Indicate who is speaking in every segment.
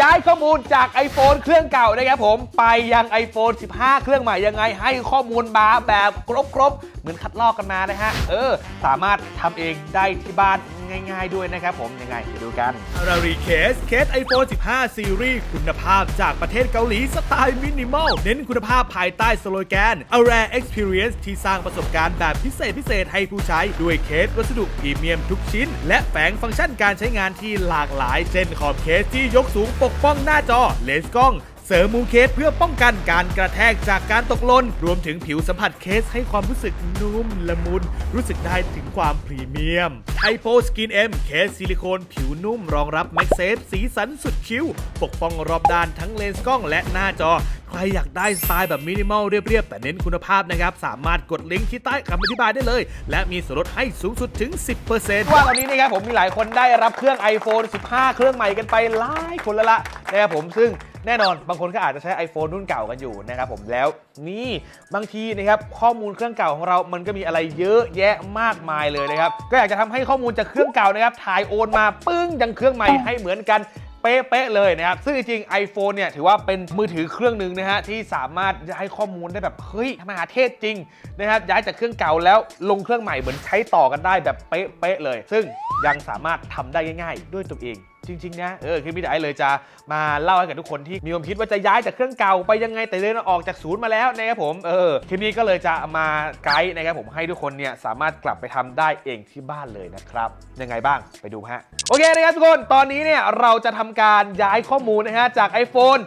Speaker 1: ย้ายข้อมูลจาก iPhone เครื่องเก่านะครับผม ไปยัง iPhone 15 เครื่องใหม่ยังไง ให้ข้อมูลมาแบบครบๆ เหมือนคัดลอกกันมานะฮะ เออ สามารถทำเองได้ที่บ้าน ง่าย ๆด้วยนะครับผมยังไงไปดูกัน
Speaker 2: รารีเคส เคส iPhone 15ซีรีส์คุณภาพจากประเทศเกาหลีสไตล์มินิมอล เน้นคุณภาพภายใต้สโลแกน A Rare Experience ที่สร้างประสบการณ์แบบพิเศษพิเศษให้ผู้ใช้ ด้วยเคสวัสดุพรีเมียมทุกชิ้น และแฝงฟังก์ชันการใช้งานที่หลากหลาย เช่นขอบเคสที่ยกสูงปกป้องหน้าจอ เลนส์กล้อง เสริมมุมเคสเพื่อป้องกันการกระแทกจากการตกหล่นรวมถึงผิวสัมผัสเคสให้ความรู้สึกนุ่มละมุน รู้สึกได้ถึงความพรีเมียมไ y โ o Skin M เคสซิลิโคนผิวนุ่มรองรับแม็กเซฟสีสันสุดคิ้ว ปกป้องรอบด้านทั้งเลนส์กล้องและหน้าจอ ใครอยากได้สไตล์แบบมินิมอลเรียบๆ แต่เน้นคุณภาพนะครับ สามารถกดลิงก์ที่ใต้คำอธิบายได้เลย และมีส่วนลดให้สูงสุดถึง 10%
Speaker 1: ว่าตอนนี้นะครับผมมีหลายคนได้รับเครื่อง iPhone 15 เครื่องใหม่กันไปหลายคนแล้วละนะครับผมซึ่ง แน่นอนบางคนก็อาจจะใช้ iPhone รุ่นเก่ากันอยู่นะครับผมแล้วนี่บางทีนะครับข้อมูลเครื่องเก่าของเรามันก็มีอะไรเยอะแยะมากมายเลยนะครับก็อยากจะทำให้ข้อมูลจากเครื่องเก่านะครับถ่ายโอนมาปึ้งยังเครื่องใหม่ให้เหมือนกันเป๊ะๆเลยนะครับ ซึ่งจริงๆ iPhone เนี่ยถือว่าเป็นมือถือเครื่องหนึ่งนะฮะที่สามารถย้ายข้อมูลได้แบบเฮ้ยมหาเทศจริงนะครับย้ายจากเครื่องเก่าแล้วลงเครื่องใหม่เหมือนใช้ต่อกันได้แบบเป๊ะๆเลย ซึ่งยังสามารถทำได้ง่าย ๆ ด้วยตัวเอง จริงๆนะเออคลิปนี้ไอเลยจะมาเล่าให้กับทุกคนที่มีความคิดว่าจะย้ายจากเครื่องเก่าไปยังไงแต่เดินออกจากศูนย์มาแล้วนะครับผมเออคลิปนี้ก็เลยจะมาไกด์นะครับผมให้ทุกคนเนี่ยสามารถกลับไปทำได้เองที่บ้านเลยนะครับยังไงบ้างไปดูฮะโอเคนะครับทุกคนตอนนี้เนี่ยเราจะทำการย้ายข้อมูลนะฮะจาก iPhone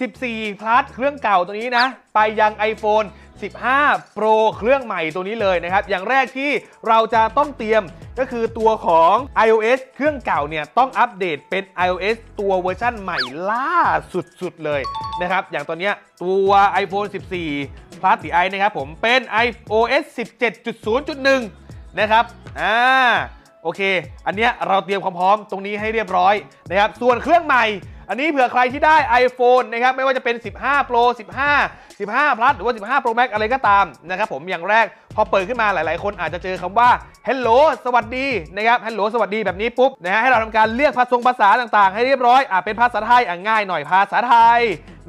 Speaker 1: 14 plus เครื่องเก่าตัวนี้นะ ไปยัง iPhone 15 Pro เครื่องใหม่ตัวนี้เลยนะครับ อย่างแรกที่เราจะต้องเตรียมก็คือตัวของ iOS เครื่องเก่าเนี่ยต้องอัปเดตเป็น iOS ตัวเวอร์ชั่นใหม่ล่าสุดๆเลยนะครับ อย่างตัวนี้ตัว iPhone 14 Plus ไอนะครับผมเป็น iOS 17.0.1 นะครับ อ่า โอเค อันเนี้ยเราเตรียมความพร้อมตรงนี้ให้เรียบร้อยนะครับ ส่วนเครื่องใหม่ อันนี้เผื่อใครที่ได้ iPhone นะครับไม่ว่าจะเป็น 15 Pro 15 15 Plus หรือว่า 15 Pro Max อะไรก็ตามนะครับผมอย่างแรกพอเปิดขึ้นมาหลาย ๆ คนอาจจะเจอคำว่า Hello สวัสดีนะครับ Hello สวัสดีแบบนี้ปุ๊บนะฮะให้เราทำการเลือกภาษาภาษาต่างๆ ให้เรียบร้อยอะเป็นภาษาไทยอะง่ายหน่อยภาษาไทย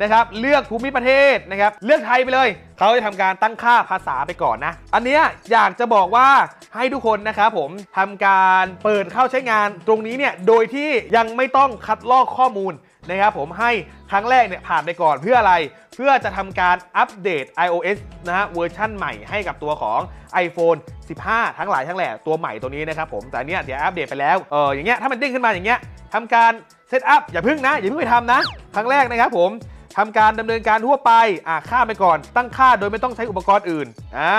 Speaker 1: นะครับ เลือกภูมิประเทศนะครับ เลือกไทยไปเลย เขาจะทำการตั้งค่าภาษาไปก่อนนะ อันเนี้ยอยากจะบอกว่าให้ทุกคนนะครับผมทำการเปิดเข้าใช้งานตรงนี้เนี่ย โดยที่ยังไม่ต้องคัดลอกข้อมูลนะครับผมให้ครั้งแรกเนี่ยผ่านไปก่อนเพื่ออะไร เพื่อจะทำการอัปเดต iOS นะฮะเวอร์ชั่นใหม่ให้กับตัวของ iPhone 15 ทั้งหลายทั้งแหล่ตัวใหม่ตัวนี้นะครับผมแต่เนี้ยเดี๋ยวอัปเดตไปแล้วเอออย่างเงี้ยถ้ามันเด้งขึ้นมาอย่างเงี้ยทำการเซตอัพอย่าเพิ่งนะ อย่าเพิ่งไปทำนะ ครั้งแรกนะครับผม ทำการดำเนินการทั่วไปอ่าข้ามไปก่อน ตั้งค่าโดยไม่ต้องใช้อุปกรณ์อื่นอ่า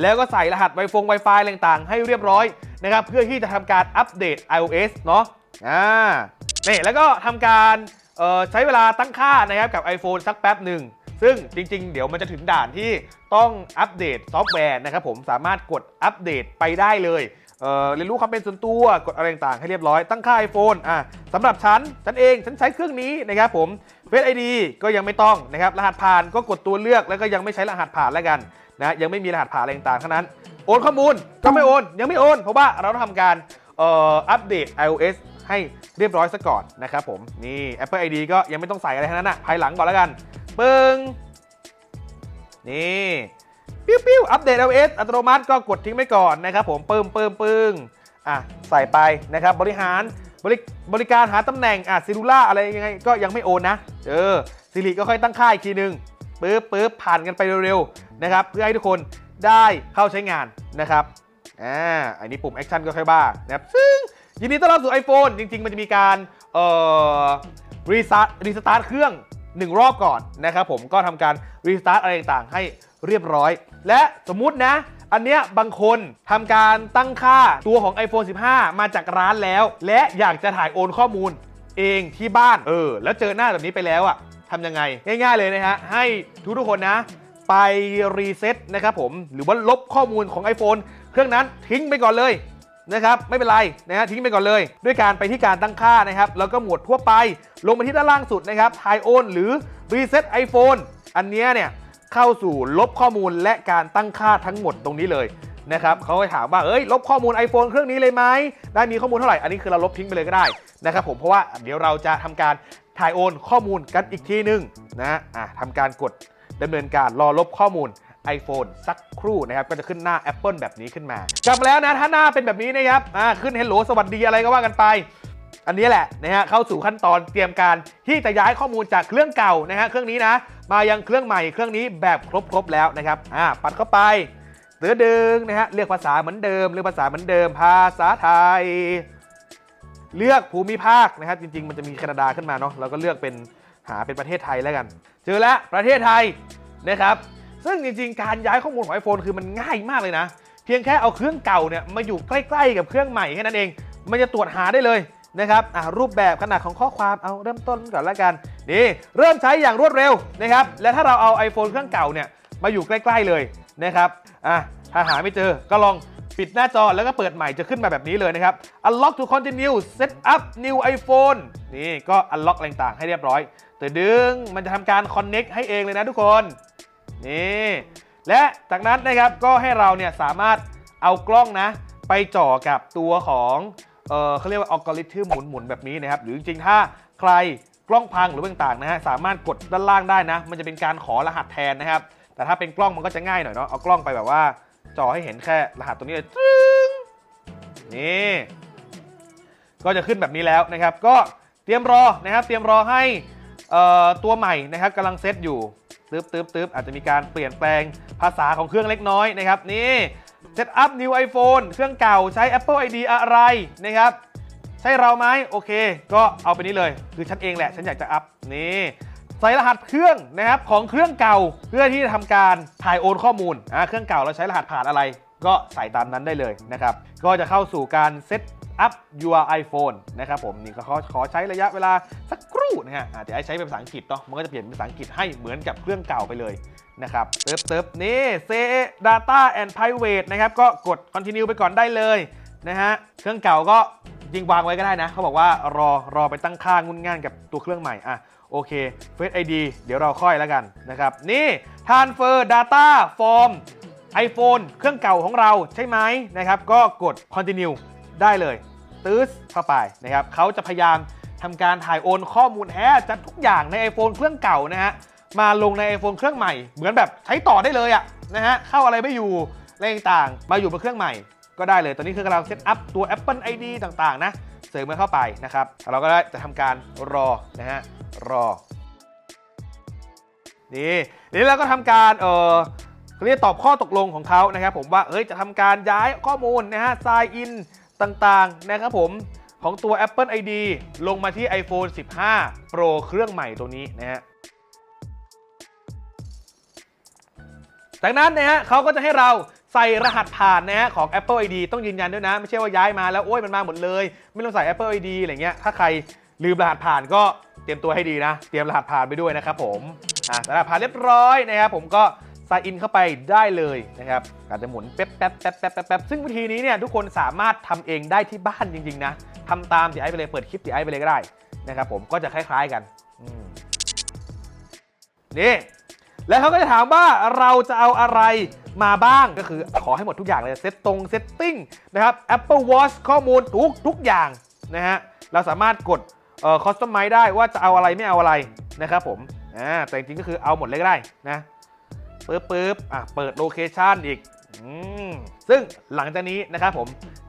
Speaker 1: แล้วก็ใส่รหัส Wi-Fi Wi-Fi อะไรต่างๆ ให้เรียบร้อยนะครับเพื่อที่จะทำการอัปเดต iOS เนาะอ่านี่แล้วก็ทำการใช้เวลาตั้งค่านะครับกับ iPhone สักแป๊บหนึ่งซึ่งจริง ๆ เดี๋ยวมันจะถึงด่านที่ต้องอัปเดตซอฟต์แวร์นะครับผมสามารถกดอัปเดตไปได้เลยเเรียนรู้ความเป็นส่วนตัวกดอะไรต่างๆให้เรียบร้อยตั้งค่า iPhone อะสำหรับฉัน ฉันเองฉันใช้เครื่องนี้นะครับผม Face ID ก็ยังไม่ต้องนะครับ รหัสผ่านก็กดตัวเลือกแล้วก็ยังไม่ใช้รหัสผ่านแล้วกันนะยังไม่มีรหัสผ่านอะไรต่างๆทั้งนั้นโอนข้อมูลก็ไม่โอนยังไม่โอนเพราะว่าเราต้องทำการอัปเดต iOS ให้เรียบร้อยซะก่อนนะครับผมนี่ Apple ID ก็ยังไม่ต้องใส่อะไรทั้งนั้นอะภายหลังก่อนแล้วกันปึ้งนี่ปิ้วปิ้วอัปเดต iOS อัตโนมัติก็กดทิ้งไว้ก่อนนะครับผมปึ้มปึ้มปึ้งอะใส่ไปนะครับบริหาร บริบริการหาตำแหน่งอะซิลูล่าอะไรยังไงก็ยังไม่โอนนะ เออซิริก็ค่อยตั้งค่าอีกทีนึงปึ๊บปึ๊บผ่านกันไปเร็วๆนะครับเพื่อให้ทุกคนได้เข้าใช้งานนะครับอ่าอันนี้ปุ่มแอคชั่นก็ค่อยบ้านะครับซึ่งยินดีต้อนรับสู่ iPhone จริง ๆ มันจะมีการเอ่อรีสตาร์ทรีสตาร์ทเครื่อง1รอบก่อนนะครับผมก็ทำการรีสตาร์ทอะไรต่างๆให้เรียบร้อย และสมมุตินะ อันเนี้ยบางคนทำการตั้งค่าตัวของ iPhone 15 มาจากร้านแล้ว และอยากจะถ่ายโอนข้อมูลเองที่บ้านเออ แล้วเจอหน้าแบบนี้ไปแล้วอะทำยังไง ง่ายๆเลยนะฮะ ให้ทุกทุกคนนะ ไปรีเซ็ตนะครับผมหรือว่าลบข้อมูลของ iPhone เครื่องนั้นทิ้งไปก่อนเลยนะครับไม่เป็นไรนะฮะทิ้งไปก่อนเลย ด้วยการไปที่การตั้งค่านะครับ แล้วก็หมวดทั่วไป ลงมาที่ด้านล่างสุดนะครับทายโอนหรือ Reset iPhone อันเนี้ยเนี่ย เข้าสู่ลบข้อมูลและการตั้งค่าทั้งหมดตรงนี้เลยนะครับเขาก็ถามว่าเอ้ยลบข้อมูล iPhone เครื่องนี้เลยไหมได้มีข้อมูลเท่าไหร่อันนี้คือเราลบทิ้งไปเลยก็ได้นะครับผมเพราะว่าเดี๋ยวเราจะทำการถ่ายโอนข้อมูลกันอีกทีหนึงนะอะทำการกดดำเนินการรอลบข้อมูล iPhone สักครู่นะครับก็จะขึ้นหน้า Apple แบบนี้ขึ้นมากลับมาแล้วนะถ้าหน้าเป็นแบบนี้นะครับอ่าขึ้น Hello สวัสดีอะไรก็ว่ากันไป อันนี้แหละนะฮะเข้าสู่ขั้นตอนเตรียมการที่จะย้ายข้อมูลจากเครื่องเก่านะฮะเครื่องนี้นะ มายังเครื่องใหม่เครื่องนี้แบบครบๆแล้วนะครับอ่าปัดเข้าไปเตือดึงนะฮะเลือกภาษาเหมือนเดิมเลือกภาษาเหมือนเดิม ภาษาไทย เลือกภูมิภาคนะครับจริง ๆ มันจะมีแคนาดาขึ้นมาเนาะเราก็เลือกเป็นหาเป็นประเทศไทยแล้วกัน เจอแล้วประเทศไทยนะครับซึ่งจริง ๆ การย้ายข้อมูลของ iPhone คือมันง่ายมากเลยนะ เพียงแค่เอาเครื่องเก่าเนี่ยมาอยู่ใกล้ ๆ กับเครื่องใหม่แค่นั้นเอง มันจะตรวจหาได้เลย นะครับอะรูปแบบขนาดของข้อความเอาเริ่มต้นก่อนละกันนี่เริ่มใช้อย่างรวดเร็วนะครับและถ้าเราเอา iPhone เครื่องเก่าเนี่ยมาอยู่ใกล้ๆเลยนะครับอะถ้าหาไม่เจอก็ลองปิดหน้าจอแล้วก็เปิดใหม่จะขึ้นมาแบบนี้เลยนะครับ Unlock to continue set up new iPhone นี่ก็ unlock ต่างๆ ให้เรียบร้อยแต่ดึงมันจะทำการ connect ให้เองเลยนะทุกคน นี่และจากนั้นนะครับก็ให้เราเนี่ยสามารถเอากล้องนะ ไปจ่อกับตัวของ เออเขาเรียกว่าอัลกอริทึมหมุนๆแบบนี้นะครับ หรือจริงๆ ถ้าใครกล้องพังหรือต่างๆนะฮะสามารถกดด้านล่างได้นะ มันจะเป็นการขอรหัสแทนนะครับ แต่ถ้าเป็นกล้องมันก็จะง่ายหน่อยเนาะเอากล้องไปแบบว่าจอให้เห็นแค่รหัสตัวนี้เลยตึ้งนี่ก็จะขึ้นแบบนี้แล้วนะครับ ก็เตรียมรอนะครับ เตรียมรอให้เอ่อตัวใหม่นะครับกำลังเซตอยู่ตึ๊บตึ๊บตึ๊บอาจจะมีการเปลี่ยนแปลงภาษาของเครื่องเล็กน้อยนะครับ นี่ เซตอัพ new iPhone เครื่องเก่าใช้ Apple ID อะไรนะครับ ใช่เราไหมโอเค ก็เอาไปนี้เลย คือฉันเองแหละ ฉันอยากจะอัพนี่ใส่รหัสเครื่องนะครับของเครื่องเก่าเพื่อที่จะทำการถ่ายโอนข้อมูลอ่าเครื่องเก่าเราใช้รหัสผ่านอะไร ก็ใส่ตามนั้นได้เลยนะครับ ก็จะเข้าสู่การเซตอัพ your iPhone นะครับผมนี่ก็ขอขอใช้ระยะเวลาสักครู่นะฮะอ่าเดี๋ยวไอ้ใช้เป็นภาษาอังกฤษเนาะมันก็จะเปลี่ยนเป็นภาษาอังกฤษให้เหมือนกับเครื่องเก่าไปเลย นะครับเติบเติบนี่ say data and private นะครับ ก็กด continue ไปก่อนได้เลยนะฮะ เครื่องเก่าก็จริงวางไว้ก็ได้นะ เขาบอกว่ารอรอไปตั้งค่างุนง่านกับตัวเครื่องใหม่ อะ โอเค Face ID เดี๋ยวเราค่อยแล้วกันนะครับ นี่ transfer data from iPhone เครื่องเก่าของเราใช่ไหมนะครับ ก็กด continue ได้เลยตื้อเข้าไปนะครับเขาจะพยายามทำการถ่ายโอนข้อมูลแท้จากทุกอย่างใน iPhone เครื่องเก่านะฮะ มาลงใน iPhone เครื่องใหม่ เหมือนแบบใช้ต่อได้เลยอะนะฮะเข้าอะไรไม่อยู่อะไรต่างๆมาอยู่บนเครื่องใหม่ก็ได้เลย ตอนนี้คือกำลังเซตอัพตัว Apple ID ต่างๆ นะ เสริมมันเข้าไปนะครับ เราก็ได้จะทำการรอนะฮะ รอ นี่นี่เราก็ทำการ เออเขาเรียกตอบข้อตกลงของเขานะครับผมว่า เอ้ย จะทำการย้ายข้อมูลนะฮะ sign in ต่างๆ นะครับผมของตัว Apple ID ลงมาที่ iPhone 15 Pro เครื่องใหม่ตัวนี้นะฮะ จากนั้นนะฮะเขาก็จะให้เราใส่รหัสผ่านนะฮะของ Apple ID ต้องยืนยันด้วยนะ ไม่ใช่ว่าย้ายมาแล้วโอ้ยมันมาหมดเลย ไม่ต้องใส่ Apple ID อะไรเงี้ยถ้าใครลืมรหัสผ่านก็เตรียมตัวให้ดีนะ เตรียมรหัสผ่านไปด้วยนะครับผมอ่าแต่รหัสผ่านเรียบร้อยนะครับผมก็ใส่อินเข้าไปได้เลยนะครับอาจจะหมุนแป๊บแป๊บแป๊บแป๊บแป๊บแป๊บซึ่งวิธีนี้เนี่ยทุกคนสามารถทำเองได้ที่บ้านจริงๆนะทำตามตีไอซ์ไปเลยเปิดคลิปตีไอซ์ไปเลยก็ได้นะครับผมก็จะคล้ายๆกันนี่ แล้วเขาก็จะถามว่าเราจะเอาอะไรมาบ้างก็คือขอให้หมดทุกอย่างเลยเซตตรงเซตติ้งนะครับ Apple Watch ข้อมูลทุกทุกอย่างนะฮะเราสามารถกดเอ่อคอสตอมไมได้ว่าจะเอาอะไรไม่เอาอะไรนะครับผมอ่าแต่จริงๆก็คือเอาหมดเลยก็ได้นะปึ๊บปึ๊บอะเปิดโลเคชันอีกอืมซึ่งหลังจากนี้นะครับผม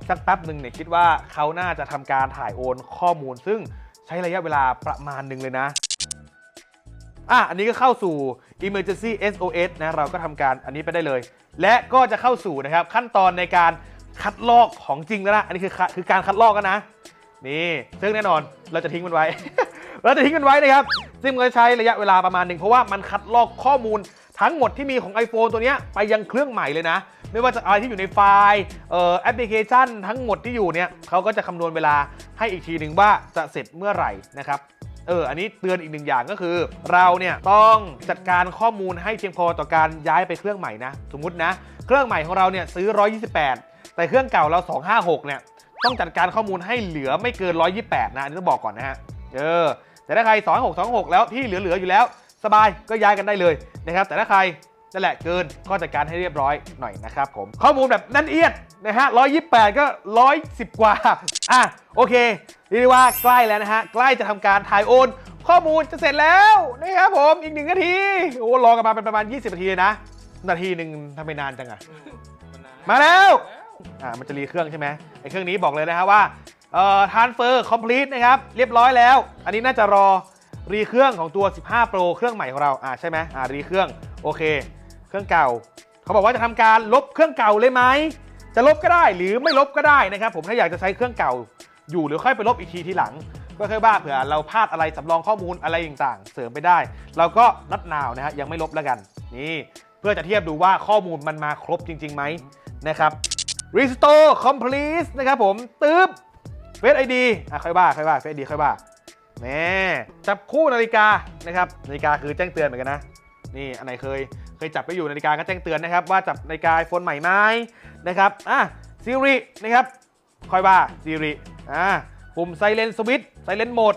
Speaker 1: สักแป๊บหนึ่งเนี่ยคิดว่าเขาน่าจะทำการถ่ายโอนข้อมูล ซึ่งใช้ระยะเวลาประมาณหนึ่งเลยนะ อะอันนี้ก็เข้าสู่ emergency SOS นะเราก็ทำการอันนี้ไปได้เลย และก็จะเข้าสู่นะครับขั้นตอนในการคัดลอกของจริงแล้วนะอันนี้คือคือการคัดลอกกันนะนี่ซึ่งแน่นอนเราจะทิ้งมันไว้ เราจะทิ้งมันไว้นะครับ ซึ่งมันจะใช้ระยะเวลาประมาณหนึ่งเพราะว่ามันคัดลอกข้อมูลทั้งหมดที่มีของ iPhone ตัวเนี้ยไปยังเครื่องใหม่เลยนะ ไม่ว่าจะอะไรที่อยู่ในไฟล์เอ่อแอปพลิเคชันทั้งหมดที่อยู่เนี่ยเขาก็จะคำนวณเวลาให้อีกทีหนึ่งว่าจะเสร็จเมื่อไหร่นะครับ เออ อันนี้เตือนอีกหนึ่งอย่างก็คือ เราเนี่ยต้องจัดการข้อมูลให้เพียงพอต่อการย้ายไปเครื่องใหม่นะ สมมตินะ เครื่องใหม่ของเราเนี่ยซื้อ 128 แต่เครื่องเก่าเรา 256 เนี่ย ต้องจัดการข้อมูลให้เหลือไม่เกิน 128 นะ อันนี้ต้องบอกก่อนนะฮะ เออ แต่ถ้าใคร 26 26 แล้วที่เหลือ ๆ อยู่แล้ว สบายก็ย้ายกันได้เลยนะครับ แต่ถ้าใคร นั่นแหละเกินก็จัดการให้เรียบร้อยหน่อยนะครับผม ข้อมูลแบบนั่นเอียดนะฮะ 128 ก็ 110 กว่า อะ โอเคเรียกได้ว่าใกล้แล้วนะฮะ ใกล้จะทำการถ่ายโอนข้อมูลจะเสร็จแล้วนะครับผมอีกหนึ่งนาที โอ้รอกันมาเป็นประมาณ 20 นาทีเลยนะ นาทีหนึ่งทำไมนานจังอะมาแล้วอ่ามันจะรีเครื่องใช่ไหมไอ้เครื่องนี้บอกเลยนะฮะว่าเอ่อ transfer complete นะครับ เรียบร้อยแล้ว อันนี้น่าจะรอรีเครื่องของตัว 15 Pro เครื่องใหม่ของเราอ่าใช่ไหมอ่ารีเครื่องโอเค เครื่องเก่า เขาบอกว่าจะทำการลบเครื่องเก่าเลยไหม จะลบก็ได้หรือไม่ลบก็ได้นะครับ ผมถ้าอยากจะใช้เครื่องเก่า อยู่หรือค่อยไปลบอีกทีทีหลัง ก็ค่อยว่าเผื่อเราพลาดอะไรสำรองข้อมูลอะไรต่างๆ เสริมไปได้ เราก็นัดนาวนะฮะยังไม่ลบแล้วกัน นี่ เพื่อจะเทียบดูว่าข้อมูลมันมาครบจริงๆไหมนะครับ restore complete นะครับผมตึ๊บ Face ID อะค่อยว่าค่อยว่า Face ID ค่อยว่าแหม่จับคู่นาฬิกานะครับนาฬิกาคือแจ้งเตือนเหมือนกันนะ นี่อันไหนเคย เคยจับไปอยู่นาฬิกาก็แจ้งเตือนนะครับ ว่าจับนาฬิกาโฟนใหม่ไหมนะครับอะซีรีนะครับค่อยว่าซีรีอะปุ่มไซเลนสวิตไซเลนโหมด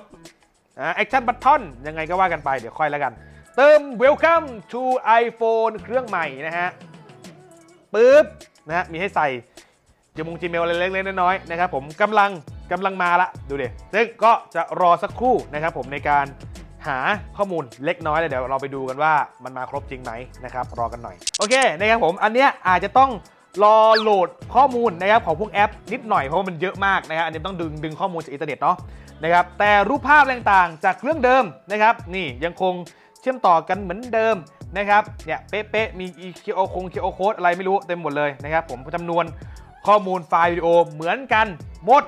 Speaker 1: อะแอคชั่นบัตทอนยังไงก็ว่ากันไปเดี๋ยวค่อยแล้วกัน เติม Welcome to iPhone เครื่องใหม่นะฮะปึ๊บนะฮะมีให้ใส่จมงจีเมลอะไรเล็กๆน้อยๆนะครับผมกำลังกำลังมาละดูเดิซึ่งก็จะรอสักครู่นะครับผมในการ หาข้อมูลเล็กน้อยเลยเดี๋ยวเราไปดูกันว่ามันมาครบจริงไหมนะครับรอกันหน่อย โอเคนะครับผมอันเนี้ยอาจจะต้องรอโหลดข้อมูลนะครับของพวกแอป นิดหน่อยเพราะว่ามันเยอะมากนะฮะอันนี้ต้องดึงดึงข้อมูลจากอินเทอร์เน็ตเนาะนะครับแต่รูปภาพต่างๆ จากเครื่องเดิมนะครับนี่ยังคงเชื่อมต่อกันเหมือนเดิมนะครับเนี่ยเป๊ะๆมี QO คง QO code อะไรไม่รู้เต็มหมดเลยนะครับผมจำนวนข้อมูลไฟล์วิดีโอเหมือนกันหมด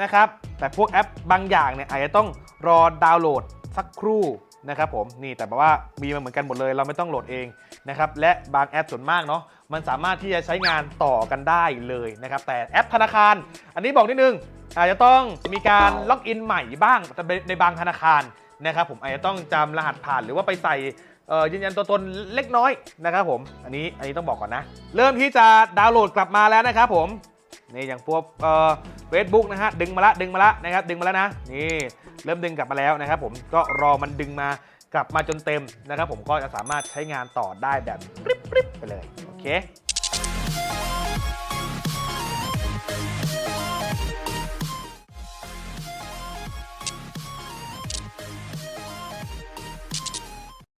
Speaker 1: นะครับแต่พวกแอปบางอย่างเนี่ยอาจจะต้องรอดาวน์โหลด สักครู่นะครับผมนี่แต่แบบว่ามีมาเหมือนกันหมดเลย เราไม่ต้องโหลดเองนะครับและบางแอปส่วนมากเนาะมันสามารถที่จะใช้งานต่อกันได้เลยนะครับแต่แอปธนาคาร อันนี้บอกนิดนึงอาจจะต้องมีการล็อกอินใหม่บ้างในบางธนาคารนะครับผมอาจจะต้องจำรหัสผ่านหรือว่าไปใส่เอ่อยืนยันตัวตนเล็กน้อยนะครับผมอันนี้อันนี้ต้องบอกก่อนนะ เริ่มที่จะดาวน์โหลดกลับมาแล้วนะครับผมนี่อย่างพวก เฟซบุ๊กนะฮะดึงมาละดึงมาละนะครับดึงมาแล้วนะนี่เริ่มดึงกลับมาแล้วนะครับผมก็รอมันดึงมากลับมาจนเต็มนะครับผมก็จะสามารถใช้งานต่อได้แบบกริ๊บๆไปเลยโอเค